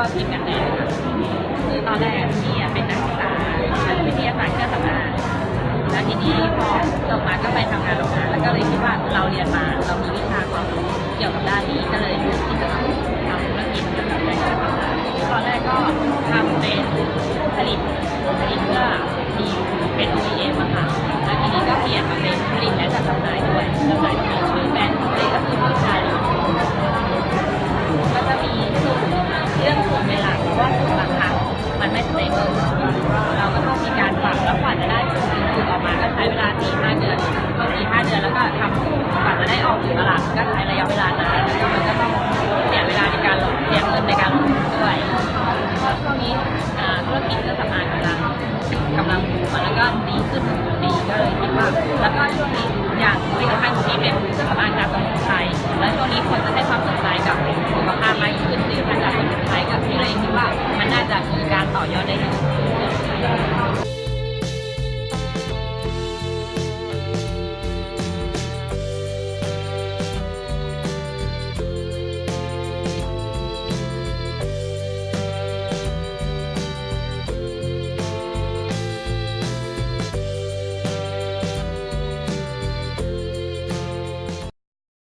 ็ทีมกันแดดค่ะคือตอนแรกพี่อะเป็นนักศึกษาชั้นวิทยาศาสตร์เครื่องสำอางแล้วทีนี้พอจบมาก็ไปทำงานโรงงานแล้วก็เลยคิดว่าเราเรียนมาเรามีวิชาความรู้เกี่ยวกับด้านนี้ก็เลยเลือกที่จะมาทำธุรกิจเกี่ยวกับการทำงานตอนแรกก็ทำเป็นผลิตผลิตเพื่อมีเป็น OEM อะค่ะแล้วทีนี้ก็เปลี่ยนมาเป็นผลิตและจัดจำหน่ายด้วยจำหน่ายที่ มันไม่สเตเบิลเราก็ต้องมีการปรับแล้วกว่าจะได้ผลผลิตออกมาก็ใช้เวลา4-5เดือนก็สี่เดือนแล้วก็ทำกว่าจะได้ออกสู่ตลาดก็ใช้ระยะเวลานานแล้วก็มันก็ต้องเสียเวลาในการลงเสียเงินในการลงทุนด้วยเพราะช่วงนี้ธุรกิจก็สำอางกำลังกำลังบูมแล้วก็ดีขึ้นดีก็เลยคิดว่าแล้วก็ช่วงนี้อย่าง